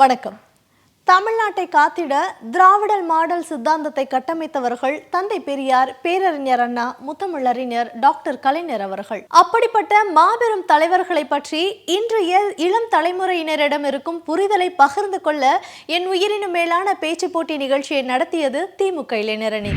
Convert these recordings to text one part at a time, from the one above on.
வணக்கம். தமிழ்நாட்டை காத்திட திராவிடர் மாடல் சித்தாந்தத்தை கட்டமைத்தவர்கள் தந்தை பெரியார் பேரறிஞர் அண்ணா முத்தமிழறிஞர் டாக்டர் கலைஞர் அவர்கள். அப்படிப்பட்ட மாபெரும் தலைவர்களை பற்றி இன்றைய இளம் தலைமுறையினரிடம் இருக்கும் புரிதலை பகிர்ந்து கொள்ள என் உயிரினும் மேலான பேச்சு போட்டி நிகழ்ச்சியை நடத்தியது திமுக இளைஞரணி.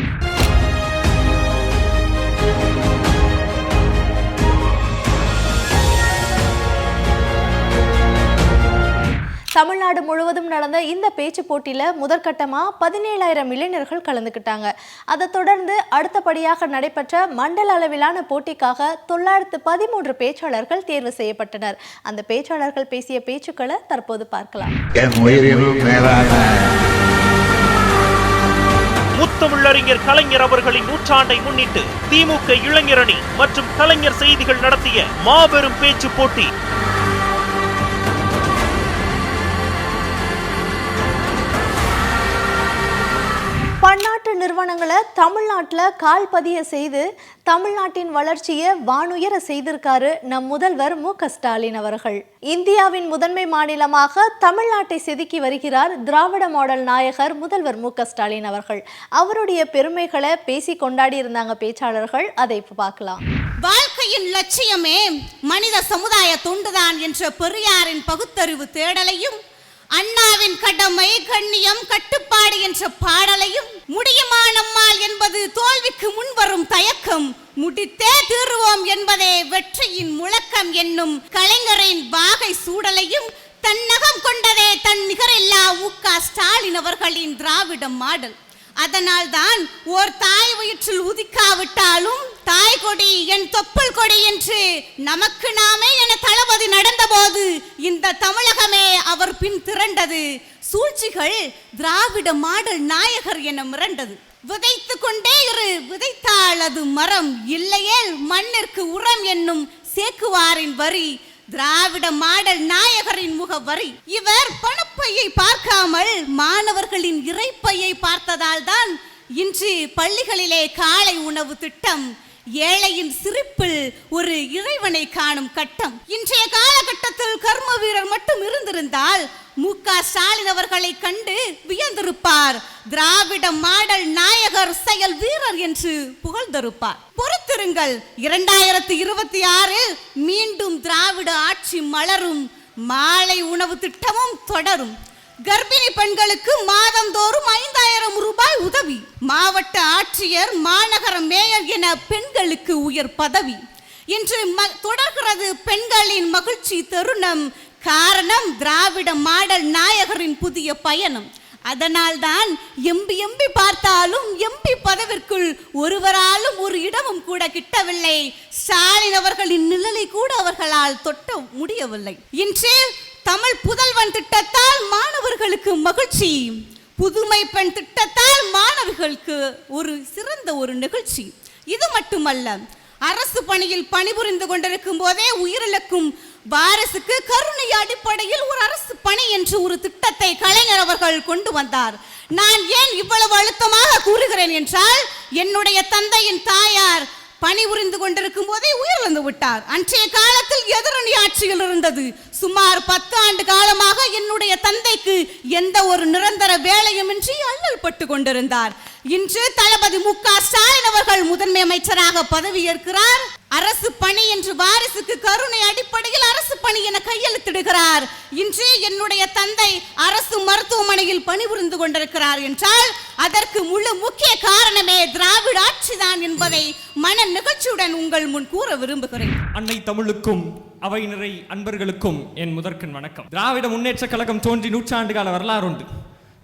தமிழ்நாடு முழுவதும் நடந்த இந்த பேச்சு போட்டியில முதற்கட்டமா பதினேழாயிரம் இளைஞர்கள் கலந்துக்கிட்டாங்க. அதை தொடர்ந்து அடுத்தபடியாக நடைபெற்ற மண்டல அளவிலான போட்டிக்காக தொள்ளாயிரத்து பதிமூன்று பேச்சாளர்கள் தேர்வு செய்யப்பட்டனர். அந்த பேச்சாளர்கள் பேசிய பேச்சுக்களை தற்போது பார்க்கலாம். முத்தமிழறிஞர் கலைஞர் அவர்களின் நூற்றாண்டை முன்னிட்டு திமுக இளைஞரணி மற்றும் கலைஞர் செய்திகள் நடத்திய மாபெரும் பேச்சு போட்டி. தமிழ்நாட்டில் கால்பதிய செய்து தமிழ்நாட்டின் வளர்ச்சியை வானுயர செய்திருக்காரு நம் முதல்வர் மு ஸ்டாலின் அவர்கள். இந்தியாவின் முதன்மை மாநிலமாக தமிழ்நாட்டை செதுக்கி வருகிறார் திராவிட மாடல் நாயகர் முதல்வர் மு ஸ்டாலின் அவர்கள். அவருடைய பெருமைகளை பேசி கொண்டாடி இருந்தாங்க பேச்சாளர்கள். அதை இப்போ பார்க்கலாம். வாழ்க்கையின் லட்சியமே மனித சமுதாய தொண்டுதான் என்ற பெரியாரின் பகுத்தறிவு தேடலையும் அண்ணாவின் கடமை கண்ணியம் கட்டுப்பாடு என்ற பாடலையும் முடியுமானம்மாள் என்பது தோல்விக்கு முன்வரும் தயக்கம். முடித்தே தீருவோம் என்பதே வெற்றியின் முழக்கம் என்னும் கலைஞரின் வாகை சூடலையும் தன்னகம் கொண்டதே தன் நிகரில்லா உ க ஸ்டாலின் அவர்களின் திராவிட மாடல். அதனால்தான் ஓர் தாய் வயிற்றில் உதிக்காவிட்டாலும் தாய் கொடி என் தொப்புள் கொடி என்று நமக்கு நாமே என தளபதி நடந்தபோது இந்த தமிழகமே அவர் பின் திரண்டது. சூழ்ச்சிகள் திராவிட மாடல் நாயகர் என மிரண்டது. விதைத்து கொண்டே இரு விதைத்தால் அது மரம் இல்லையேல் மண்ணிற்கு உரம் என்னும் சேக்குவாரின் வரி திராவிட மாடல் நாயகரின் முகவரி. இவர் பணப்பையை பார்க்காமல் மாணவர்களின் இறைப்பையை பார்த்ததால் தான் இன்று பள்ளிகளிலே காலை உணவு திட்டம் ஏழையின் சிரிப்பில் ஒரு இறைவனை காணும் கட்டம். இன்றைய காலகட்டத்தில் கர்ம வீரர் மட்டும் இருந்திருந்தால் மு க ஸ்டாலின் அவர்களை கண்டு வியந்திருப்பார். திராவிட மாடல் நாயகர் செயல் வீரர் என்று புகழ்ந்திருப்பார் பொறுத்திருங்கள் இரண்டாயிரத்தி இருபத்தி ஆறில் மீண்டும் திராவிட ஆட்சி மலரும் மாலை உணவு திட்டமும் தொடரும். கர்ப்பிணி பெண்களுக்கு மாதந்தோறும் ஐந்தாயிரம் ரூபாய் உதவி. மாவட்ட ஆட்சியர் மாநகர மேயர் என பெண்களுக்கு உயர் பதவி. இன்று ம- தொடர்கிறது பெண்களின் மகிழ்ச்சி தருணம். காரணம் திராவிட மாடல் நாயகரின் புதிய பயணம். அதனால்தான் எம்பி எம்பி பார்த்தாலும் எம்பி பதவிற்குள் ஒருவராலும் ஒரு இடமும் கூட கிட்டவில்லை. ஸ்டாலின் அவர்களின் நிழலை கூட அவர்களால் தொட்ட முடியவில்லை. இன்று தமிழ் புதல்வன் திட்டத்தால் மாணவர்களுக்கு மகிழ்ச்சி. புதுமை பெண் திட்டத்தால் மாணவர்களுக்கு ஒரு சிறந்த ஒரு நிகழ்ச்சி. இது மட்டுமல்ல அரசு பணியில் பணிபுரிந்து கொண்டிருக்கும் போதே உயிரிழக்கும் வாரிசுக்கு கருணை அடிப்படையில் ஒரு அரசு பணி என்று ஒரு திட்டத்தை கலைஞர் அவர்கள் கொண்டு வந்தார். நான் ஏன் இவ்வளவு அழுத்தமாக கூறுகிறேன் என்றால் என்னுடைய தந்தையின் தாயார் பணிபுரிந்து கொண்டிருக்கும் போதே உயிரிழந்து விட்டார். அன்றைய காலத்தில் எதிரணி ஆட்சியில் இருந்தது. சுமார் பத்து ஆண்டு காலமாக என்னுடைய தந்தைக்கு எந்த ஒரு நிரந்தர வேலையுமின்றி அல்லல் பட்டு கொண்டிருந்தார். இன்று தளபதி மு க ஸ்டாலின் அவர்கள் முதன்மை அமைச்சராக பதவியேற்கிறார் அரசு பணி என்று வாரிசுக்கு கருணை அடிப்படையில் அரசு பணி என கையெழுத்திடுகிறார். இன்று என்னுடைய தந்தை அரசு மருத்துவமனையில் பணிபுரிந்து கொண்டிருக்கிறார் என்றால் அதற்கு முழு முக்கிய காரணமே திராவிட ஆட்சிதான் என்பதை மன நிகழ்ச்சியுடன் உங்கள் முன் கூற விரும்புகிறேன். அன்னை தமிழுக்கும் அவை நிறை அன்பர்களுக்கும் என் முதற்கண் வணக்கம். திராவிட முன்னேற்ற கழகம் தோன்றி நூற்றாண்டு கால வரலாறு உண்டு.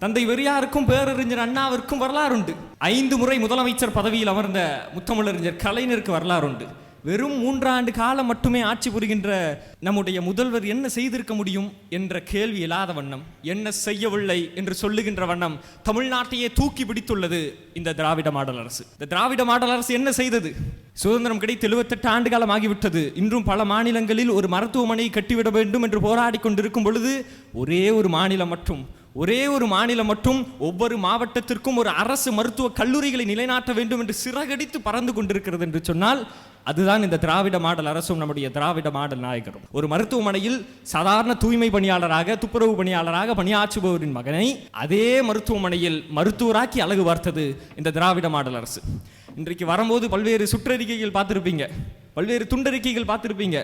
தந்தை வெறியாருக்கும் பேரறிஞர் அண்ணாவிற்கும் வரலாறு உண்டு ஐந்து முறை முதலமைச்சர் பதவியில் அமர்ந்த முத்தமிழறிஞர் கலைஞருக்கு வரலாறு உண்டு வெறும் மூன்றாண்டு காலம் மட்டுமே ஆட்சி புரிகின்ற நம்முடைய முதல்வர் என்ன செய்திருக்க முடியும் என்ற கேள்வி இல்லாத வண்ணம் என்ன செய்யவில்லை என்று சொல்லுகின்ற வண்ணம் தமிழ்நாட்டையே தூக்கி பிடித்துள்ளது இந்த திராவிட மாடல் அரசு. இந்த திராவிட மாடல் அரசு என்ன செய்தது? சுதந்திரம் கிடைத்து எழுபத்தெட்டு ஆண்டு காலம் ஆகிவிட்டது. இன்றும் பல மாநிலங்களில் ஒரு மருத்துவமனை கட்டிவிட வேண்டும் என்று போராடி கொண்டிருக்கும் பொழுது ஒரே ஒரு மாநிலம் மட்டும் ஒரே ஒரு மாநிலம் மட்டும் ஒவ்வொரு மாவட்டத்திற்கும் ஒரு அரசு மருத்துவ கல்லூரிகளை நிலைநாட்ட வேண்டும் என்று சிறகடித்து பறந்து கொண்டிருக்கிறது என்று சொன்னால் அதுதான் இந்த திராவிட மாடல் அரசும் நம்முடைய திராவிட மாடல் நாயகரும். ஒரு மருத்துவமனையில் சாதாரண தூய்மை பணியாளராக துப்புரவு பணியாளராக பணியாற்றுபவரின் மகனை அதே மருத்துவமனையில் மருத்துவராக்கி அழகு பார்த்தது இந்த திராவிட மாடல் அரசு. இன்றைக்கு வரும்போது பல்வேறு சுற்றறிக்கைகள் பார்த்துருப்பீங்க. பல்வேறு துண்டறிக்கைகள் பார்த்துருப்பீங்க.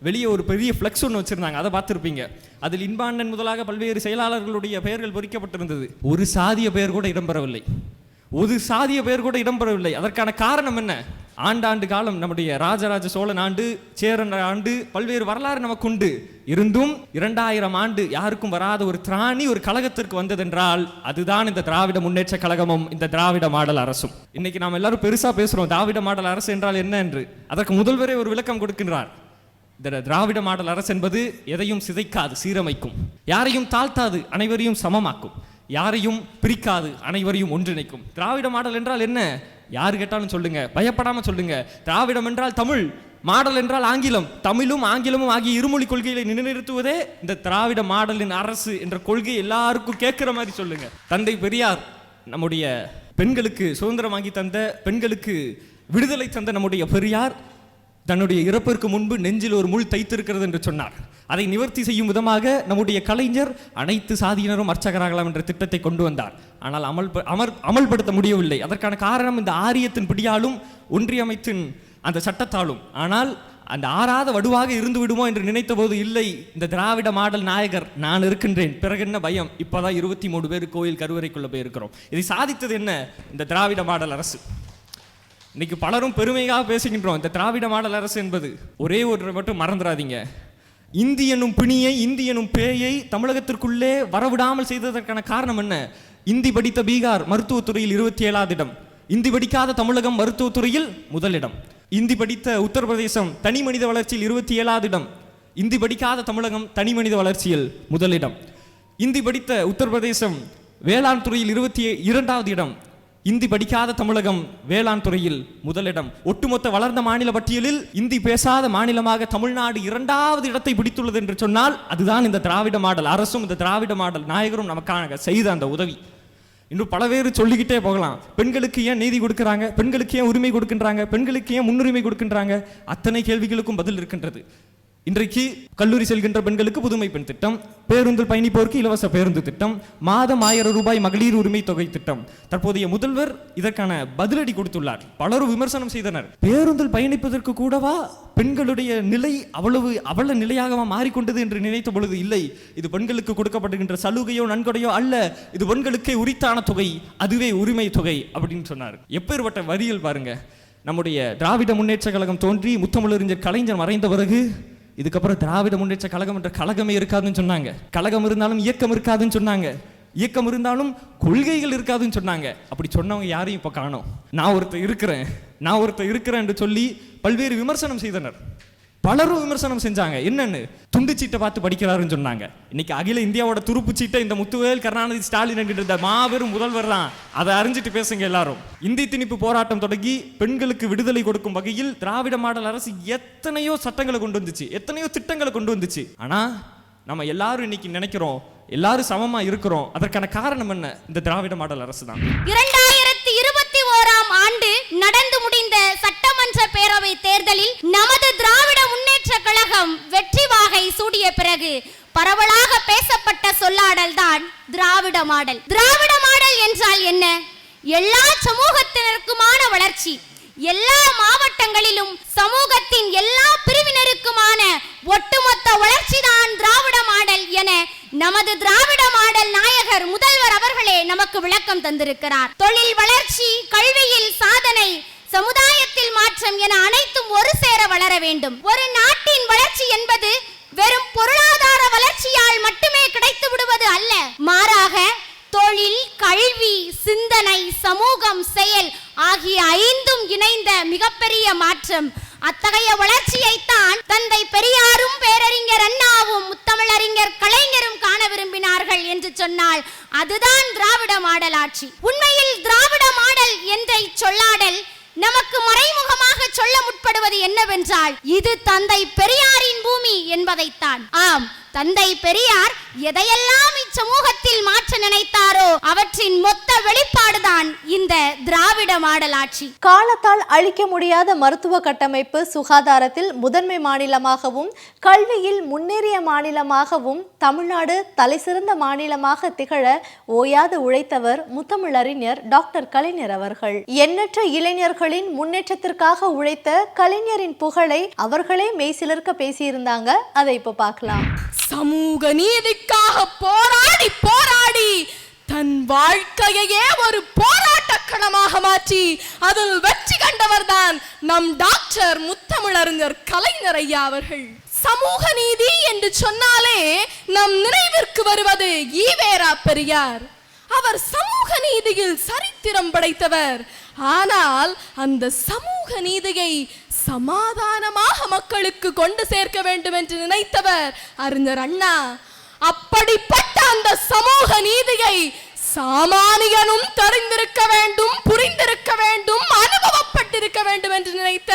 வெளியே ஒரு பெரிய ஃப்ளெக்ஸ் ஒன்று வச்சுருந்தாங்க. அதை பார்த்துருப்பீங்க. அதில் இன்பாண்டன் முதலாக பல்வேறு செயலாளர்களுடைய பெயர்கள் பொறிக்கப்பட்டிருந்தது. ஒரு சாதிய பெயர் கூட இடம்பெறவில்லை. ஒரு சாதிய பெயர் கூட இடம்பெறவில்லை. அதற்கான காரணம் என்ன? ஆண்டாண்டு காலம் நம்முடைய ராஜராஜ சோழன் ஆண்டு சேரன் ஆண்டு பல்வேறு வரலாறு நமக்கு உண்டு இருந்தும் இரண்டாயிரம் ஆண்டு யாருக்கும் வராத ஒரு திராணி ஒரு கழகத்திற்கு வந்ததென்றால் அதுதான் இந்த திராவிட முன்னேற்ற கழகமும் இந்த திராவிட மாடல் அரசும். இன்னைக்கு நாம் எல்லாரும் பெருசா பேசுறோம். திராவிட மாடல் அரசு என்றால் என்ன என்று. அதற்கு முதல்வரே ஒரு விளக்கம் கொடுக்கின்றார். இந்த திராவிட மாடல் அரசு என்பது எதையும் சிதைக்காது சீரமைக்கும். யாரையும் தாழ்த்தாது அனைவரையும் சமமாக்கும். யாரையும் பிரிக்காது அனைவரையும் ஒன்றிணைக்கும். திராவிட மாடல் என்றால் என்ன? யார் கேட்டாலும் சொல்லுங்க. பயப்படாம சொல்லுங்க. திராவிடம் என்றால் தமிழ் மாடல் என்றால் ஆங்கிலம். தமிழும் ஆங்கிலமும் ஆகிய இருமொழி கொள்கைகளை நிலைநிறுத்துவதே இந்த திராவிட மாடலின் அரசு என்ற கொள்கை எல்லாருக்கும் கேட்குற மாதிரி சொல்லுங்க. தந்தை பெரியார் நம்முடைய பெண்களுக்கு சுதந்திரம் வாங்கி தந்த பெண்களுக்கு விடுதலை தந்த நம்முடைய பெரியார் தன்னுடைய இறப்பிற்கு முன்பு நெஞ்சில் ஒரு முள் தைத்திருக்கிறது என்று சொன்னார். அதை நிவர்த்தி செய்யும் விதமாக நம்முடைய கலைஞர் அனைத்து சாதியினரும் அர்ச்சகராகலாம் என்ற திட்டத்தை கொண்டு வந்தார். ஆனால் அமல் அமர் அமல்படுத்த முடியவில்லை. அதற்கான காரணம் இந்த ஆரியத்தின் பிடியாலும் ஒன்றியமைத்தின் அந்த சட்டத்தாலும். ஆனால் அந்த ஆறாத வடுவாக இருந்து விடுமோ என்று நினைத்த போது இல்லை இந்த திராவிட மாடல் நாயகர் நான் இருக்கின்றேன். பிறகு என்ன பயம்? இப்போதான் இருபத்தி மூணு பேர் கோயில் கருவறைக்குள்ளே போயிருக்கிறோம். இதை சாதித்தது என்ன? இந்த திராவிட மாடல் அரசு. இன்னைக்கு பலரும் பெருமையாக பேசுகின்றோம். இந்த திராவிட மாடல் அரசு என்பது ஒரே ஒன்றை மட்டும் மறந்துடாதீங்க. இந்தி எனும் பிணியை இந்தி எனும் பேயை தமிழகத்திற்குள்ளே வரவிடாமல் செய்ததற்கான காரணம் என்ன? இந்தி படித்த பீகார் மருத்துவத்துறையில் இருபத்தி ஏழாவது இடம். இந்தி படிக்காத தமிழகம் மருத்துவத்துறையில் முதலிடம். இந்தி படித்த உத்தரப்பிரதேசம் தனி மனித வளர்ச்சியில் இருபத்தி ஏழாவது இடம். இந்தி படிக்காத தமிழகம் தனி மனித வளர்ச்சியில் முதலிடம். இந்தி படித்த உத்தரப்பிரதேசம் வேளாண் துறையில் இருபத்தி இரண்டாவது இடம். இந்தி படிக்காத தமிழகம் வேளாண் துறையில் முதலிடம். ஒட்டுமொத்த வளர்ந்த மாநில பட்டியலில் இந்தி பேசாத மாநிலமாக தமிழ்நாடு இரண்டாவது இடத்தை பிடித்துள்ளது என்று சொன்னால் அதுதான் இந்த திராவிட மாடல். அரசும் இந்த திராவிட மாடல் நாயகரும் நமக்காக செய்த அந்த உதவி. இன்னும் பல பேர் சொல்லிக்கிட்டே போகலாம். பெண்களுக்கு ஏன் நீதி கொடுக்குறாங்க? பெண்களுக்கு ஏன் உரிமை கொடுக்கின்றாங்க? பெண்களுக்கு ஏன் முன்னுரிமை கொடுக்கின்றாங்க? அத்தனை கேள்விகளுக்கும் பதில் இருக்கின்றது. இன்றைக்கு கல்லூரி செல்கின்ற பெண்களுக்கு புதுமை பெண் திட்டம் பேருந்தில் பயணிப்போருக்கு இலவச பேருந்து திட்டம் மாதம் ஆயிரம் ரூபாய் மகளிர் உரிமை தொகை திட்டம். தற்போதைய முதல்வர் இதற்கான பதிலடி கொடுத்துள்ளார். பலரும் விமர்சனம் செய்தனர். பேருந்தில் பயணிப்பதற்கு கூடவா பெண்களுடைய நிலை அவ்வளவு அவல நிலையாக மாறிக்கொண்டது என்று நினைத்த பொழுது இல்லை. இது பெண்களுக்கு கொடுக்கப்படுகின்ற சலுகையோ நன்கொடையோ அல்ல. இது பெண்களுக்கே உரித்தான தொகை அதுவே உரிமை தொகை அப்படின்னு சொன்னார். எப்பேற்பட்ட வரியில் பாருங்க. நம்முடைய திராவிட முன்னேற்ற கழகம் தோன்றி முத்தமிழறிஞர் கலைஞர் மறைந்த பிறகு இதுக்கப்புறம் திராவிட முன்னேற்ற கழகம் என்ற கழகமே இருக்காதுன்னு சொன்னாங்க. கழகம் இருந்தாலும் இயக்கம் இருக்காதுன்னு சொன்னாங்க. இயக்கம் இருந்தாலும் கொள்கைகள் இருக்காதுன்னு சொன்னாங்க. அப்படி சொன்னவங்க யாரையும் இப்போ காணோம். நான் ஒருத்தர் இருக்கிறேன். நான் ஒருத்தர் இருக்கிறேன் என்று சொல்லி பல்வேறு விமர்சனம் செய்தனர். பலரும் விமர்சனம் செஞ்சாங்க. என்னன்னு? துண்டு சீட்டை பார்த்து படிக்கிறாருன்னு சொன்னாங்க. இன்னைக்கு அகில இந்தியாவோட துருப்பு சீட்டை இந்த முத்துவேல் கருணாநிதி ஸ்டாலின் என்கிற மாபெரும் முதல்வர் தான். அதை அறிஞ்சிட்டு பேசுங்க எல்லாரும். இந்தி திணிப்பு போராட்டம் தொடங்கி பெண்களுக்கு விடுதலை கொடுக்கும் வகையில் திராவிட மாடல் அரசு எத்தனையோ சட்டங்களை கொண்டு வந்துச்சு. எத்தனையோ திட்டங்களை கொண்டு வந்துச்சு. ஆனா நம்ம எல்லாரும் இன்னைக்கு நினைக்கிறோம் எல்லாரும் சமமா இருக்கிறோம். அதற்கான காரணம் என்ன? இந்த திராவிட மாடல் அரசு தான் இரண்டாயிரத்தி இருபத்தி ஓராம் ஆண்டு நடந்து முடிந்த சட்டமன்ற தேர்தலில் நமது திராவிட முன்னேற்ற கழகம் வெற்றி வாகை சூடிய பிறகு பரவலாக பேசப்பட்ட சொல்லாடல் தான் திராவிட மாடல். திராவிட மாடல் என்றால் என்ன? எல்லா சமூகத்தினருக்குமான வளர்ச்சி. எல்லா மாவட்டங்களிலும் சமூகத்தின் எல்லா பிரிவினருக்குமான ஒட்டுமொத்த வளர்ச்சி தான் திராவிட மாடல் என நமது திராவிட மாடல் நாயகர் முதல்வர் அவர்களே நமக்கு விளக்கம் தந்திருக்கிறார். தொழில் வளர்ச்சி கல்வியில் சாதனை சமுதாயத்தில் மாற்றம் என அனைத்தும் ஒரு சேர வளர வேண்டும். ஒரு நாட்டின் வளர்ச்சி என்பது வெறும் பொருளாதார வளர்ச்சியால் மட்டுமே கிடைத்து விடுவது அல்ல. மாறாக தொழில் கல்வி சிந்தனை சமூகம் செயல் ஆகிய ஐந்தும் இணைந்த மிகப்பெரிய மாற்றம். அத்தகைய வளர்ச்சியைத்தான் தந்தை பெரியாரும் பேரறிஞர் அண்ணாவும் முத்தமிழறிஞர் கலைஞரும் காண விரும்பினார்கள் என்று சொன்னால் அதுதான் திராவிட மாடல் ஆட்சி. உண்மையில் திராவிட மாடல் என்ற இச்சொல்லாடல் நமக்கு மறைமுகமாக சொல்ல முற்படுவது என்னவென்றால் இது தந்தை பெரியாரின் பூமி என்பதைத்தான். ஆம் தந்தை பெரியார் எதையெல்லாம் இச்சமூகத்தில் மாற்ற நினைத்தாரோ அவற்றின் மொத்த வெளிப்பாடுதான் இந்த திராவிட மாடல் ஆட்சி காலத்தால் அழிக்க முடியாத மருத்துவ கட்டமைப்பு சுகாதாரத்தில் முதன்மை மாநிலமாகவும் கல்வியில் முன்னேறிய மாநிலமாகவும் தமிழ்நாடு தலைசிறந்த மாநிலமாக திகழ ஓயாது உழைத்தவர் முத்தமிழறிஞர் டாக்டர் கலைஞர் அவர்கள். எண்ணற்ற இளைஞர்களின் முன்னேற்றத்திற்காக உழைத்த கலைஞரின் புகழை அவர்களே மெய்சிலிருக்க பேசியிருந்தாங்க. அதை இப்போ பார்க்கலாம். சமூக நீதிக்காக போராடி போராடி தன் வாழ்க்கையையே ஒரு போராட்ட களமாக மாற்றி அதில் வெற்றி கண்டவர்தான் நம் டாக்டர் முத்தமிழறிஞர் கலைஞர் ஐயா அவர்கள். சமூக நீதி என்று சொன்னாலே நம் நினைவிற்கு வருவது ஈவேரா பெரியார். அவர் சமூக நீதியில் சரித்திரம் படைத்தவர். ஆனால் அந்த சமூக நீதியை சமாதானமாக மக்களுக்கு கொண்டு சேர்க்க வேண்டும் என்று நினைத்தவர் அறிஞர் அண்ணா. அப்படிப்பட்ட அந்த சமூக நீதியை சாமானியனும் தெரிந்திருக்க வேண்டும் புரிந்திருக்க வேண்டும் அனுபவப்பட்டிருக்க வேண்டும் என்று நினைத்த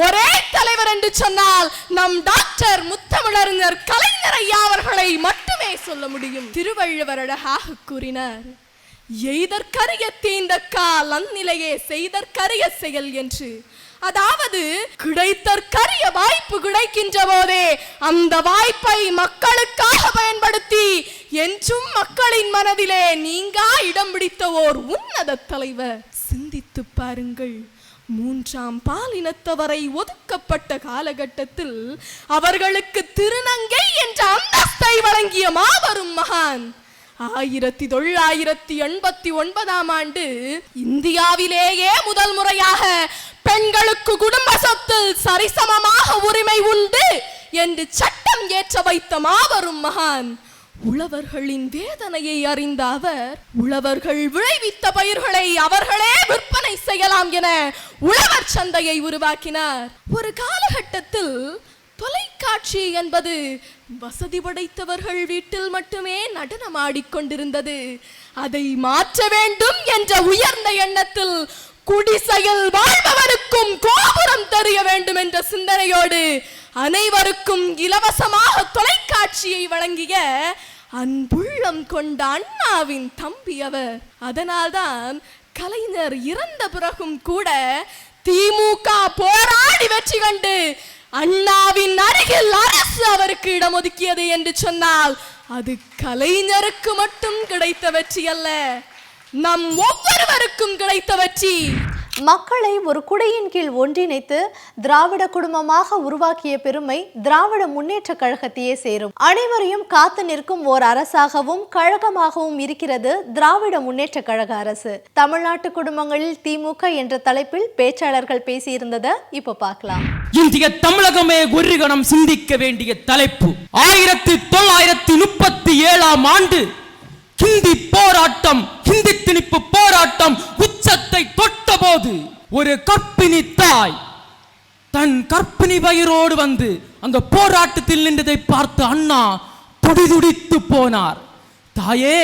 ஒரே தலைவர் என்று சொன்னால் நம் டாக்டர் முத்தமிழறிஞர் கலைஞர் ஐயா அவர்களை மட்டுமே சொல்ல முடியும். திருவள்ளுவர் அழகாக கூறினார் எய்தற்கரிய தீந்த கால் அந்நிலையே செய்தற்கரிய செயல் என்று அதாவது கிடைத்தற்கரிய வாய்ப்பு கிடைக்கின்ற போதே அந்த வாய்ப்பை மக்களுக்காக பயன்படுத்தி என்றும் மக்களின் மனதிலே நீங்கா இடம் பிடித்த ஓர் உன்னத தலைவர். சிந்தித்து பாருங்கள். மூன்றாம் பாலினத்தவரை ஒதுக்கப்பட்ட காலகட்டத்தில் அவர்களுக்கு திருநங்கை என்ற அந்தஸ்தை வழங்கிய மாபெரும் மகான் ஆயிரத்தி தொள்ளாயிரத்தி எண்பத்தி ஒன்பதாம் ஆண்டு இந்தியாவிலேயே முதல் முறையாக பெண்களுக்கு குடும்ப சொத்தில் சரிசமமாக உரிமை உண்டு என்று சட்டம் ஏற்ற வைத்த மாபெரும் மகான். உழவர்களின் வேதனையை அறிந்த அவர் உழவர்கள் விளைவித்த பயிர்களை அவர்களே விற்பனை செய்யலாம் என உழவர் சந்தையை உருவாக்கினார். ஒரு காலகட்டத்தில் தொலைக்காட்சி என்பது வசதி படைத்தவர்கள் வீட்டில் மட்டுமே நடனமாடிக்கொண்டிருந்தது அதை மாற்ற வேண்டும் என்ற உயர்ந்த எண்ணத்தில் குடிசையில் வாழ்பவருக்கும் கோபுரம் தெரிய வேண்டும் என்ற சிந்தனையோடு அனைவருக்கும் இலவசமாக தொலைக்காட்சியை வழங்கிய அன்புள்ளம் கொண்ட அண்ணாவின் தம்பி அவர். அதனால்தான் கலைஞர் இறந்த பிறகும் கூட திமுக போராடி வெற்றி கண்டு அண்ணாவின் அருகில் அரசு அவருக்கு இடம் ஒதுக்கியது என்று சொன்னால் அது கலைஞருக்கு மட்டும் கிடைத்த வெற்றி அல்ல. நம் ஒவ்வொருவருக்கும் கிடைத்த வெற்றி மக்களை ஒரு குடையின் கீழ் ஒன்றிணைத்து திராவிட குடும்பமாக உருவாக்கிய பெருமை திராவிட முன்னேற்ற கழகத்தையே சேரும். அனைவரையும் காத்து நிற்கும் ஓர் அரசாகவும் கழகமாகவும் இருக்கிறது திராவிட முன்னேற்ற கழக அரசு. தமிழ்நாட்டு குடும்பங்களில் திமுக என்ற தலைப்பில் பேச்சாளர்கள் பேசியிருந்ததை இப்போ பார்க்கலாம். இந்திய தமிழகமே ஒரு கணம் சிந்திக்க வேண்டிய தலைப்பு. ஆயிரத்தி தொள்ளாயிரத்தி முப்பத்தி ஏழாம் ஆண்டு ஹிந்தி போராட்டம் ஹிந்தி திணிப்பு போராட்டம் உச்சத்தை தொட்டபோது ஒரு கற்பிணி தாய் தன் கற்பிணி வயிறோடு வந்து அந்த போராட்டத்தில் நின்றதை பார்த்து அண்ணா துடிதுடித்து போனார். தாயே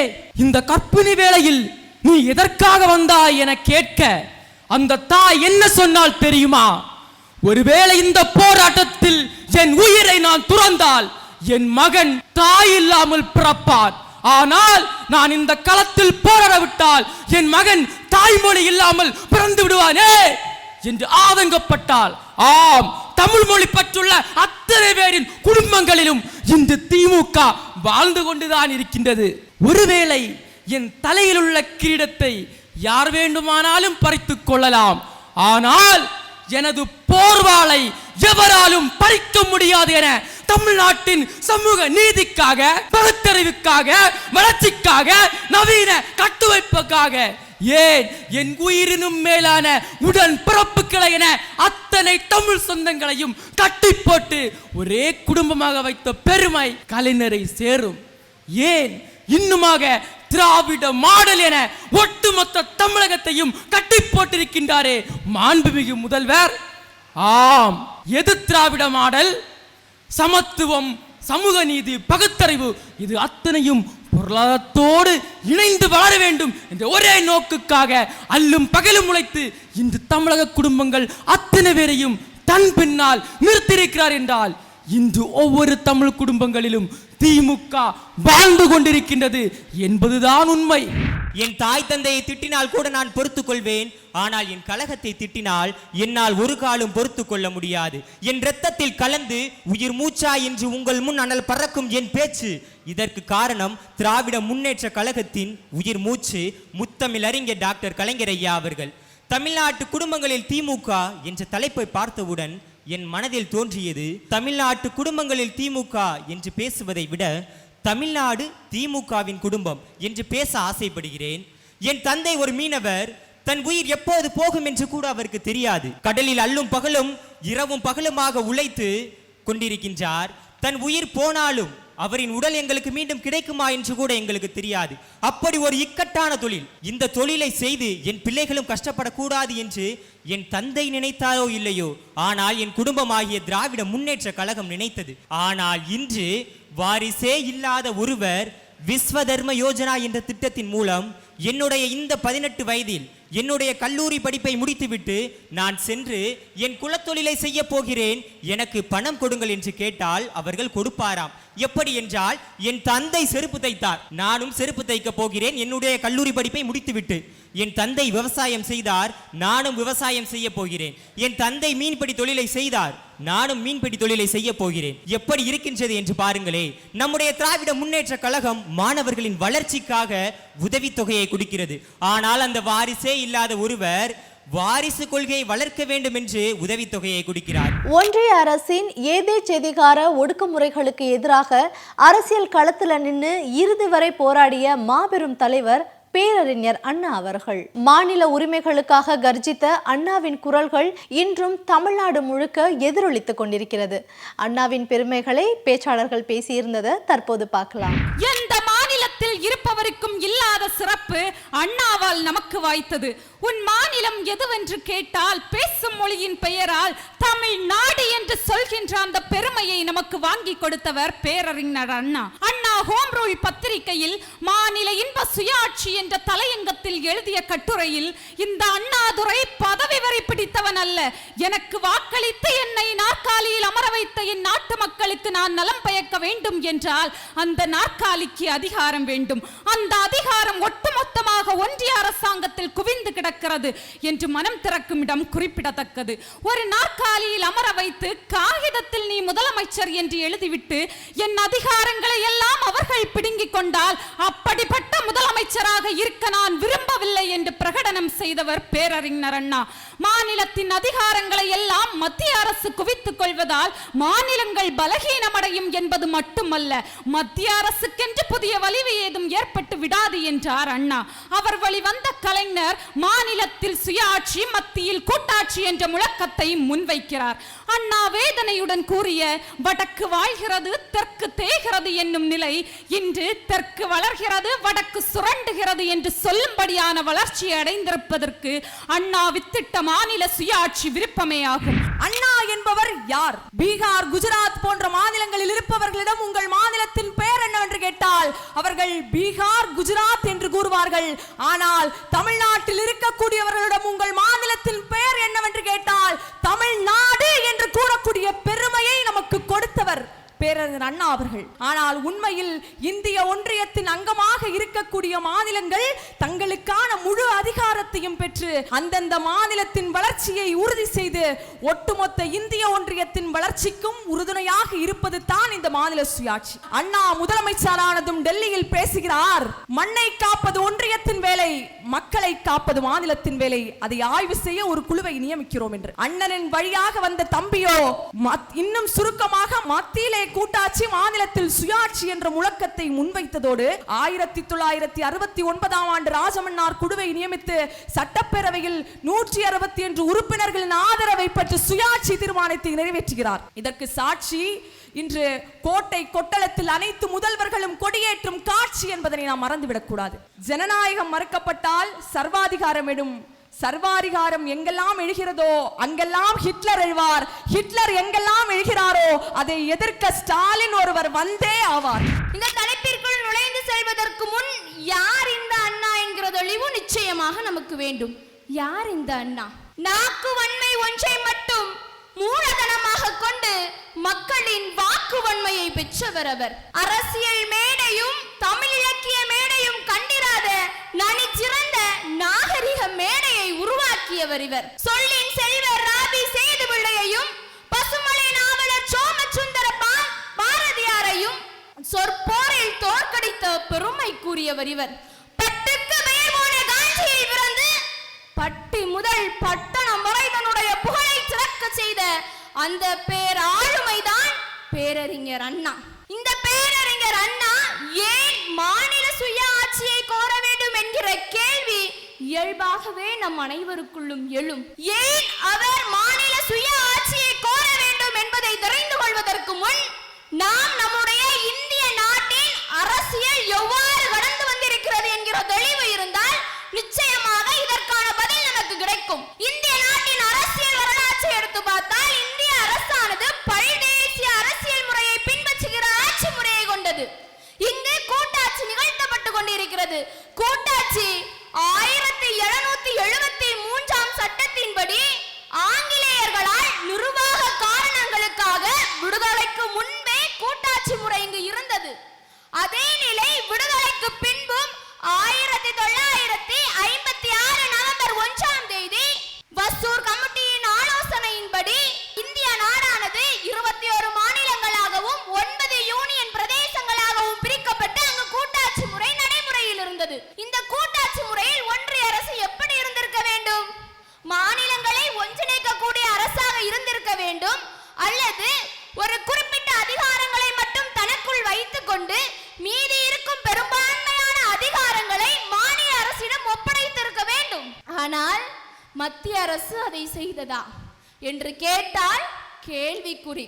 இந்த கற்பிணி வேளையில் நீ எதற்காக வந்தாய் என கேட்க அந்த தாய் என்ன சொன்னால் தெரியுமா? ஒருவேளை இந்த போராட்டத்தில் என் உயிரை நான் துறந்தால் என் மகன் தாய் இல்லாமல் பிறப்பார். ஆனால் நான் இந்த களத்தில் போராட விட்டால் என் மகன் தாய்மொழி இல்லாமல் பிறந்து விடுவானே என்று ஆதங்கப்பட்டால் ஆம் தமிழ் மொழி பற்றுள்ள அத்தனை பேரின் குடும்பங்களிலும் இன்று திமுக வாழ்ந்து கொண்டுதான் இருக்கின்றது. ஒருவேளை என் தலையில் உள்ள கிரீடத்தை யார் வேண்டுமானாலும் பறித்துக் கொள்ளலாம். ஆனால் எனது போர்வாளை எவராலும் பறிக்க முடியாது என தமிழ்நாட்டின் சமூக நீதிக்காக பகுத்தறிவுக்காக வளர்ச்சிக்காக நவீன கட்டுவைப்புக்காக ஏன்? என் உயிரினும் மேலான உடன் பிறப்புகளை என அத்தனை தமிழ் சொந்தங்களையும் கட்டி போட்டு ஒரே குடும்பமாக வைத்த பெருமை கலைஞரை சேரும். ஏன்? இன்னுமாக திராவிட மாடல் என ஒட்டுமொத்த தமிழகத்தையும் கட்டி போட்டிருக்கின்றாரே மாண்புமிகு முதல்வர். ஆம் எது திராவிட மாடல்? சமத்துவம் சமூக நீதி பகுத்தறிவு இது அத்தனையும் பொருளாதாரத்தோடு இணைந்து வளர வேண்டும் என்ற ஒரே நோக்குக்காக அல்லும் பகலும் உழைத்து இன்று தமிழக குடும்பங்கள் அத்தனை பேரையும் தன் பின்னால் நிறுத்தியிருக்கிறார் என்றால் இன்று ஒவ்வொரு தமிழ் குடும்பங்களிலும் திமுக வாழ்ந்து கொண்டிருக்கின்றது என்பதுதான் உண்மை. என் தாய் தந்தையை திட்டினால் கூட நான் பொறுத்துக் கொள்வேன். ஆனால் என் கழகத்தை திட்டினால் என்னால் ஒரு காலும் பொறுத்துக் கொள்ள முடியாது. என் இரத்தத்தில் கலந்து உயிர் மூச்சா என்று உங்கள் முன் அனல் பறக்கும் என் பேச்சு. இதற்கு காரணம் திராவிட முன்னேற்ற கழகத்தின் உயிர் மூச்சு. முத்தமிழ் அறிஞர் டாக்டர் கலைஞர் ஐயா அவர்கள். தமிழ்நாட்டு குடும்பங்களில் திமுக என்ற தலைப்பை பார்த்தவுடன் என் மனதில் தோன்றியது தமிழ்நாட்டு குடும்பங்களில் திமுக என்று பேசுவதை விட தமிழ்நாடு திமுகவின் குடும்பம் என்று பேச ஆசைப்படுகிறேன். என் தந்தை ஒரு மீனவர் தன் உயிர் எப்போது போகும் என்று கூட அவருக்கு தெரியாது. கடலில் அல்லும் பகலும் இரவும் பகலுமாக உழைத்து கொண்டிருக்கின்றார். தன் உயிர் போனாலும் அவரின் உடல் எங்களுக்கு மீண்டும் கிடைக்குமா என்று கூட எங்களுக்கு தெரியாது. அப்படி ஒரு இக்கட்டான தொழில் இந்த தொழிலை செய்து என் பிள்ளைகளும் கஷ்டப்படக்கூடாது என்று என் தந்தை நினைத்தாரோ இல்லையோ ஆனால் என் குடும்பமாகிய திராவிட முன்னேற்ற கழகம் நினைத்தது. ஆனால் இன்று வாரிசே இல்லாத ஒருவர் விஸ்வதர்ம யோஜனா என்ற திட்டத்தின் மூலம் என்னுடைய இந்த பதினெட்டு வயதில் என்னுடைய கல்லூரி படிப்பை முடித்துவிட்டு நான் சென்று என் குலத்தொழிலை செய்ய போகிறேன் எனக்கு பணம் கொடுங்கள் என்று கேட்டால் அவர்கள் கொடுப்பாராம். எப்படி என்றால் என் தந்தை செருப்பு தைத்தார். நானும் செருப்பு தைக்க போகிறேன் என்னுடைய கல்லூரி படிப்பை முடித்துவிட்டு. என் தந்தை விவசாயம் செய்தார் நானும் விவசாயம் செய்ய போகிறேன். என் தந்தை மீன்பிடி தொழிலை செய்தார். நானும் மீன்பிடி தொழிலை செய்ய போகிறேன். எப்படி இருக்கின்றது என்று பாருங்களே. நம்முடைய திராவிட முன்னேற்ற கழகம் மாணவர்களின் வளர்ச்சிக்காக உதவித்தொகையை கொடுக்கிறது. ஆனால் அந்த வாரிசே இல்லாத ஒருவர் வாரிசு கொள்கையை வளர்க்க வேண்டும் என்று உதவித்தொகையை கொடுக்கிறார். ஒன்றிய அரசின் ஏதே செதிகார ஒடுக்குமுறைகளுக்கு எதிராக அரசியல் களத்துல நின்று இறுதி வரை போராடிய மாபெரும் தலைவர் பேரறிஞர் அண்ணா அவர்கள். மாநில உரிமைகளுக்காக கர்ஜித்த அண்ணாவின் குரல்கள் இன்றும் தமிழ்நாடு முழுக்க எதிரொலித்துக் கொண்டிருக்கிறது. அண்ணாவின் பெருமைகளை பேச்சாளர்கள் பேசியிருந்ததை தற்போது பார்க்கலாம். எந்த மாநிலத்தில் இருப்பவருக்கும் இல்லாத சிறப்பு அண்ணாவால் நமக்கு வாய்த்தது. உன் மாநிலம் எதுவென்று கேட்டால் பேசும் மொழியின் பெயரால் தமிழ்நாடு என்று சொல்கின்ற அந்த பெருமையை நமக்கு வாங்கி கொடுத்தவர் பேரறிஞர் அண்ணா. அண்ணா ஹோம் ரூல் பத்திரிகையில் மாநில இன்ப சுயாட்சி என்ற தலையங்கத்தில் எழுதிய கட்டுரையில் இந்த அண்ணாதுரை பதவி வரை பிடித்தவன் அல்ல. எனக்கு வாக்களித்து என்னை நாற்காலியில் அமர வைத்த என் நாட்டு மக்களுக்கு நான் நலம் பயக்க வேண்டும் என்றால் அந்த நாற்காலிக்கு அதிகாரம் வேண்டும். அந்த அதிகாரம் ஒட்டுமொத்தமாக ஒன்றிய அரசாங்கத்தில் குவிந்து கிடக்கிறது என்று மனம் திறக்கும் இடம் குறிப்பிடத்தக்கது. ஒரு நாற்காலியில் அமர வைத்து காகிதத்தில் நீ முதலமைச்சர் என்று எழுதிவிட்டு என் அதிகாரங்களை எல்லாம் அவர்கள் பிடுங்கிக் கொண்டால் அப்படிப்பட்ட முதலமைச்சராக இருக்க நான் விரும்பவில்லை என்று பிரகடனம் செய்தவர் பேரறிஞர் அண்ணா. மாநிலத்தின் அதிகாரங்களை எல்லாம் மத்திய அரசு குவித்துக் கொள்வதால் மாநிலங்கள் பலகீனமடையும் என்பது மட்டுமல்ல மத்திய அரசுக்கென்று புதிய வலிவு ஏதும் ஏற்பட்டு விடாது என்றார் அண்ணா. அவர் வழிவந்த கலைஞர் மாநிலத்தில் சுயாட்சி மத்தியில் கூட்டாட்சி என்ற முழக்கத்தை முன்வைக்கிறார். அண்ணா வேதனையுடன் கூறிய வடக்கு வாழ்கிறது தெற்கு தேய்கிறது என்னும் நிலை இன்று தெற்கு வளர்கிறது வடக்கு சுரண்டுகிறது என்று சொல்லும்படியான வளர்ச்சி அடைந்திருப்பதற்கு அண்ணா வித்திட்ட மாநில சுயாட்சி விருப்பமே ஆகும். அண்ணா என்பவர் யார்? பீகார் குஜராத் போன்ற மாநிலங்களில் இருப்பவர்களிடம் உங்கள் மாநிலத்தின் பெயர் என்னவென்று கேட்டால் அவர்கள் பீகார் குஜராத் என்று கூறுவார்கள். ஆனால் தமிழ்நாட்டில் இருக்கக்கூடியவர்களிடம் உங்கள் மாநிலத்தின் பெயர் என்னவென்று கேட்டால் தமிழ்நாடு என்று பெருமையை நமக்கு கொடுத்தவர். பேரறிஞர் அண்ணா அவர்கள். ஆனால் உண்மையில் இந்திய ஒன்றியத்தின் அங்கமாக இருக்கக்கூடிய மாநிலங்கள் தங்களுக்கான முழு அதிகாரத்தையும் பெற்று அந்தந்த மாநிலத்தின் வளர்ச்சியை உறுதி செய்து ஒட்டுமொத்த இந்திய ஒன்றியத்தின் வளர்ச்சிக்கும் உறுதுணையாக இருப்பது தான் இந்த மாநில சுயாட்சி. அண்ணா முதலமைச்சரானதும் டெல்லியில் பேசுகிறார் மண்ணை காப்பது ஒன்றியத்தின் வேலை மக்களை காப்பது மாநிலத்தின் வேலை. அதை ஆய்வு செய்ய ஒரு குழுவை நியமிக்கிறோம் என்று. அண்ணனின் வழியாக வந்த தம்பியோ மத்- இன்னும் சுருக்கமாக மத்தியிலே கூட்டாட்சி மாநிலத்தில் சுயாட்சி என்ற முழக்கத்தை முன்வைத்ததோடு ஆயிரத்தி தொள்ளாயிரத்தி அறுபத்தி ஒன்பதாம் ஆண்டு ராஜமன்னார் குழுவை நியமித்து சட்டப்பேரவையில் நூற்றி அறுபத்தி என்று உறுப்பினர்களின் ஆதரவை பெற்று சுயாட்சி தீர்மானத்தை நிறைவேற்றுகிறார். இதற்கு சாட்சி இன்று கோட்டை கொட்டளத்தில் அனைத்து முதல்வர்களும் கொடியேற்றும் காட்சி என்பதனை நாம் மறந்துவிடக் கூடாது ஜனநாயகம் மறுக்கப்பட்டால் சர்வாதிகாரம் எடும் சர்வாதிகாரம் எங்கெல்லாம் எழுகிறதோ அங்கெல்லாம் ஹிட்லர் எழுவார். ஹிட்லர் எங்கெல்லாம் எழுகிறாரோ அதை எதிர்க்க ஸ்டாலின் ஒருவர் வந்தே ஆவார். இந்த தலைப்பிற்குள் நுழைந்து செல்வதற்கு முன் யார் இந்த அண்ணா என்கிற தெளிவு நிச்சயமாக நமக்கு வேண்டும். யார் இந்த அண்ணா? நாக்கு வன்மை ஒன்றை மட்டும் மூலதனமாக கொண்டு மக்களின் வாக்குவன்மையை பெற்றவர் அவர். அரசியல் மேடையும் தமிழ் இலக்கிய மேடையும் கண்டிராத நனிச்சிறந்த நாகரிக மேடையை உருவாக்கியவர் இவர். சொல்லின் செல்வர் ராபி சேது பிள்ளையையும் பசுமலை நாவலர் சோமசுந்தர பாரதியாரையும் சொற்போரில் தோற்கடித்த பெருமை கூறியவர் இவர். பட்டுக்கு மேல் போன காஞ்சியில் பிறந்து பட்டி முதல் பட்டம் சிறக்க செய்த அந்த பேர் ஆளுமைதான் பேரறிஞர் அண்ணா. இந்த பேரறிஞர் அண்ணா ஏன் மாநில சுய ஆட்சியை கோர வேண்டும் என்கிற கேள்வி இயல்பாகவே நம் அனைவருக்குள்ளும் எழும். ஏன் அவர் மாநில சுய ஆட்சியை கோர வேண்டும் என்பதை தெரிந்து கொள்வதற்கு முன் நாம் நம்முடைய இந்திய நாட்டின் அரசியல் எவ்வாறு கடந்து வந்திருக்கிறது என்கிற தெளிவு இருந்தால் நிச்சயமாக இதற்கான பதில் நமக்கு கிடைக்கும். இந்த நாட்டின் அரசியல் வரலாற்றை எடுத்து பார்த்தால் இந்திய அரசானது பல்தேசிய அரசியல் முறையை பின்பற்றுகிற ஆட்சி முறையை கொண்டது இங்கு கூட்டாட்சி நிகழ்த்தப்பட்டு கொண்டிருக்கிறது கூட்ட ஆயிரத்தி எழுநூத்தி எழுபத்தி மூன்றாம் சட்டத்தின்படி ஆங்கிலேயர்களால் நிர்வாக காரணங்களுக்காக விடுதலைக்கு முன்பே கூட்டாட்சி முறை இங்கு இருந்தது அதே நிலை விடுதலைக்கு பின்பும் ஆயிரத்தி தொள்ளாயிரத்தி ஐம்பத்தி ஆறு நவம்பர் ஒன்றாம் தேதி வசூர் கமிட்டியின் ஆலோசனையின்படி இந்திய நாடானது இருபத்தி ஒரு மாநிலங்களாகவும் ஒன்பது யூனியன் பிரதேசங்களாகவும் பிரிக்கப்பட்டு அங்கு கூட்டாட்சி முறை நடைமுறையில் இருந்தது இந்த கூட்டாட்சி முறையில் ஒன்றிய அரசு எப்படி இருந்திருக்க வேண்டும் மாநிலங்களை ஒன்றிணைக்கக்கூடிய அரசாக இருந்திருக்க வேண்டும் அல்லது ஒரு குறிப்பிட்ட அதிகாரங்களை மட்டும் தனக்குள் வைத்துக் கொண்டு மீதி இருக்கும் பெரும்பான்மையான அதிகாரங்களை மாநில அரசிடம் ஒப்படைத்திருக்க வேண்டும் ஆனால் மத்திய அரசு அதை செய்ததா? என்று கேட்டால் கேள்விக்குறி.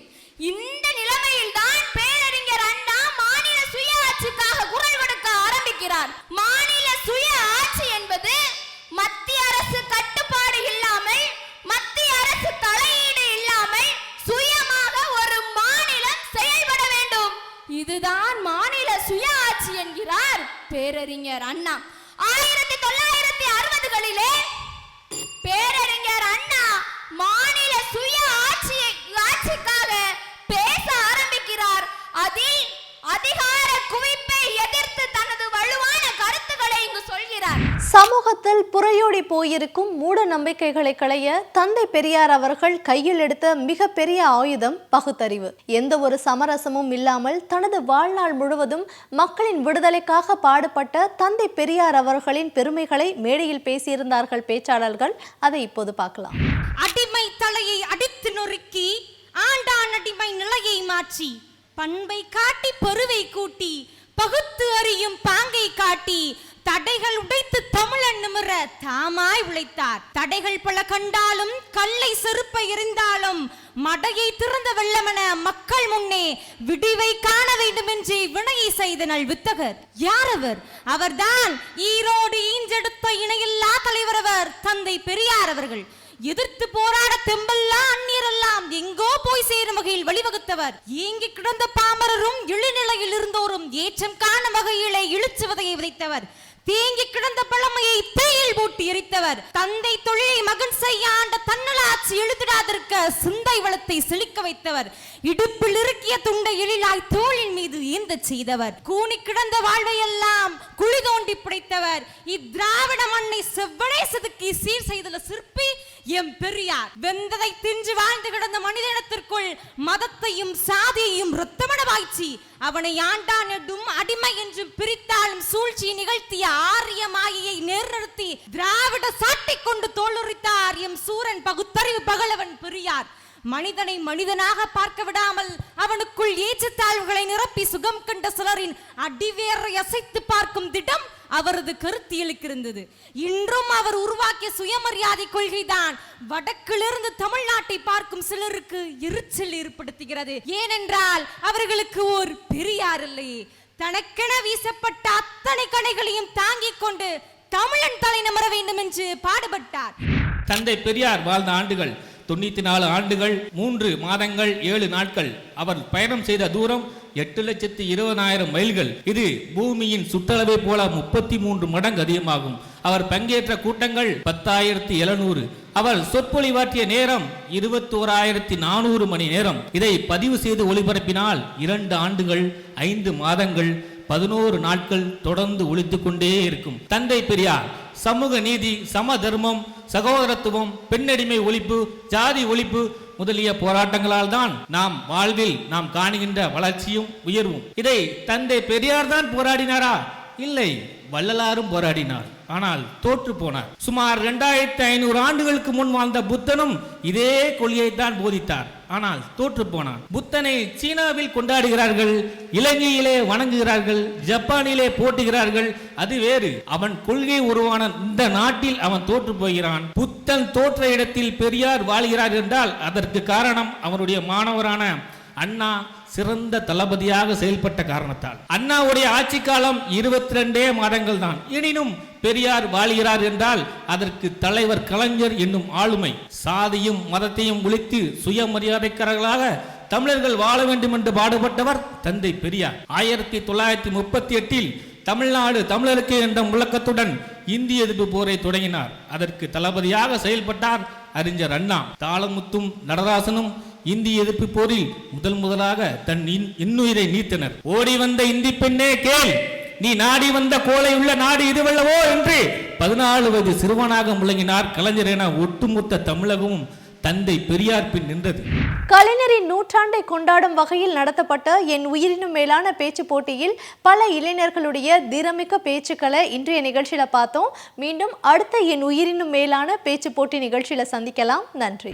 இந்த நிலைமையில் தான் பேரறிஞர் அண்ணா மாநில சுய ஆட்சிக்காக குரல் கொடுக்க ஆரம்பிக்கிறார். மாநில சுய ஆட்சி என்பது மத்திய அரசு கட்டுப்பாடு இல்லாமல் மத்திய அரசு தலையீடு இல்லாமல் சுயமாக ஒரு மாநிலம் செயல்பட வேண்டும். இதுதான் மாநில சுய ஆட்சி பேரறிஞர் அண்ணா. ஆயிரத்தி தொள்ளாயிரத்தி அறுபதுகளிலே பேரறிஞர் அண்ணா மாநில சுய ஆட்சியை ஆட்சிக்காக பேச ஆரம்பிக்கிறார். அதில் அதிகார குவிப்பு சமூகத்தில் புறையோடி போயிருக்கும் மூட நம்பிக்கைகளை களைய தந்தை பெரியார் அவர்கள் கையில் எடுத்த மிகப்பெரிய ஆயுதம் பகுத்தறிவு. எந்த ஒரு சமரசமும் இல்லாமல் தனது வாழ்நாள் முழுவதும் மக்களின் விடுதலைக்காக பாடுபட்ட தந்தை பெரியார் அவர்களின் பெருமைகளை மேடையில் பேசியிருந்தார்கள் பேச்சாளர்கள். அதை இப்போது பார்க்கலாம். அடிமை தலையை அடித்து நொறுக்கி ஆண்டான் அடிமை நிலையை மாற்றி பண்பை காட்டி பொறுவை கூட்டி பகுத்து அறியும் பாங்கை காட்டி தடைகள் உடைத்து தமிழன் நிமிர தாமாய் உழைத்தார். தடைகள் பல கண்டாலும் கல்லை செருப்பை எறிந்தாலும் மடையை திறந்த வெள்ளமென மக்கள் முன்னே விடிவை காண வேண்டும் என்று வினையை செய்த நல் வித்தகர். யார் அவர்? அவர்தான் ஈரோடு ஈஞ்செடுத்த இணையில்லா தலைவர் அவர் தந்தை பெரியார் அவர்கள். எதிர்த்து போராட தெம்பெல்லாம் அந்நியரெல்லாம் எங்கோ போய் சேரும் வகையில் வழிவகுத்தவர். ஏங்கி கிடந்த பாமரரும் இழிநிலையில் இருந்தோரும் ஏற்றம் காணும் வகையிலே இழுச்சு விதையை விதைத்தவர். தேங்கி கிடந்த பழமையை தேயில் போட்டு எரித்தவர். தந்தை தொழிலை மகன் செய்ய ஆண்ட தன்னலாட்சி எழுதிடாதிருக்க சிந்தை வளத்தை செழிக்க வைத்தவர். இடுப்பில் இருக்கிய துண்டை எழிலாய் தோளின் மீது ஈந்த செய்தவர். கூனி கிடந்த வாழ்வையெல்லாம் குழி தோண்டி பிடித்தவர். இத்திராவிட மண்ணை செவ்வனே செதுக்கி சீர் செய்துள்ள சிற்பி எம் பெரியார். வெந்ததை தின்று வாழ்ந்து கிடந்த மனித இனத்திற்குள் மதத்தையும் சாதியையும் ரத்தமன வாய்ச்சி அவனை ஆண்டான் என்றும் அடிமை என்று பிரித்தாலும் சூழ்ச்சி நிகழ்த்திய ஆரிய மாயையை நேர்நிறுத்தி திராவிட சாட்டிக் கொண்டு தோலுரித்தார் எம் சூரன் பகுத்தறிவு பகலவன் பெரியார். மனிதனை மனிதனாக பார்க்க விடாமல் அவனுக்குள் ஏற்றத்தாழ்வுகளை நிரப்பி சுகம் கண்ட சிலரின் அடிவேரை அசைத்து பார்க்கும் திடம் அவரது கருத்தியலுக்கு இருந்தது. இன்றும் அவர் உருவாக்கிய சுயமரியாதை கொள்கைதான் வடக்கிலிருந்து தமிழ்நாட்டை பார்க்கும் சிலருக்கு எரிச்சல் ஏற்படுத்துகிறது. ஏனென்றால் அவர்களுக்கு ஒரு பெரியார் இல்லையே தனக்கென வீசப்பட்ட அத்தனை கடைகளையும் தாங்கிக் கொண்டு தமிழன் தலை நிமர வேண்டும் என்று பாடுபட்டார். தந்தை பெரியார் வாழ்ந்த ஆண்டுகள் தொண்ணூத்தி நாலு ஆண்டுகள் மூன்று மாதங்கள் ஏழு நாட்கள் அவர் பயணம் செய்த தூரம் எட்டு லட்சத்து இருபதாயிரம் மைல்கள். இது பூமியின் சுற்றளவை போல முப்பத்தி மூன்று மடங்கு அதிகமாகும். அவர் பங்கேற்ற கூட்டங்கள் பத்தாயிரத்தி எழுநூறு. அவர் சொற்பொழிவாற்றிய நேரம் இருபத்தி ஓராயிரத்தி நானூறு மணி நேரம். இதை பதிவு செய்து ஒளிபரப்பினால் இரண்டு ஆண்டுகள் ஐந்து மாதங்கள் பதினோரு நாட்கள் தொடர்ந்து ஒழித்துக் கொண்டே இருக்கும். தந்தை பெரியார் சமூக நீதி சம தர்மம் சகோதரத்துவம் பெண்ணடிமை ஒழிப்பு ஜாதி ஒழிப்பு முதலிய போராட்டங்களால் தான் நாம் வாழ்வில் நாம் காணுகின்ற வளர்ச்சியும் உயர்வும். இதை தந்தை பெரியார் தான் போராடினாரா? இல்லை வள்ளலாரும் போராடினார். ஆனால் தோற்று போனார். சுமார் இரண்டாயிரத்தி ஐநூறு ஆண்டுகளுக்கு முன் வாழ்ந்த புத்தனும் இதே கொள்கையை தான் போதித்தார். ஆனால் தோற்று போனார். புத்தனை சீனாவில் கொண்டாடுகிறார்கள் இலங்கையிலே வணங்குகிறார்கள் ஜப்பானிலே போட்டுகிறார்கள் அது வேறு. அவன் கொள்கை உருவான இந்த நாட்டில் அவன் தோற்று போகிறான். புத்தன் தோற்ற இடத்தில் பெரியார் வாழ்கிறார் என்றால் அதற்கு காரணம் அவருடைய மாணவரான அண்ணா சிறந்த தளபதியாக செயல்பட்ட காரணத்தால். அண்ணாவுடைய ஆட்சி காலம் இருபத்தி ரெண்டே மாதங்கள் தான். எனினும் பெரியார் வாழ்கிறார் என்றால் அதற்கு தலைவர் கலைஞர் என்னும் ஆளுமை. சாதியும் மதத்தையும் ஒழித்து சுயமரியாதைக்காரர்களாக தமிழர்கள் வாழ வேண்டும் என்று பாடுபட்டவர் தந்தை பெரியார். ஆயிரத்தி தொள்ளாயிரத்தி முப்பத்தி எட்டில் தமிழ்நாடு தமிழருக்கு என்ற முழக்கத்துடன் இந்திய எதிர்ப்பு போரை தொடங்கினார். அதற்கு தளபதியாக செயல்பட்டார் அறிஞர் அண்ணா. தாளமுத்தும் நடராசனும் இந்திய எதிர்ப்பு போரில் முதல் முதலாக தன் இன்- இன்னுயிரை நீத்தனர். ஓடி வந்த இந்தி பெண்ணே கேள். நீ நாடி வந்த கோலை உள்ள நாடு இதுவல்லவோ என்று பதினாலு வயது சிறுவனாக முழங்கினார் கலைஞர் என ஒட்டுமொத்த தமிழகமும் தந்தை பெரியார் பின் நின்றது. கலைஞரின் நூற்றாண்டை கொண்டாடும் வகையில் நடத்தப்பட்ட என் உயிரினும் மேலான பேச்சு போட்டியில் பல இளைஞர்களுடைய திறமிக்க பேச்சுக்களை இன்றைய நிகழ்ச்சியில பார்த்தோம். மீண்டும் அடுத்த என் உயிரினும் மேலான பேச்சு போட்டி நிகழ்ச்சியில சந்திக்கலாம். நன்றி.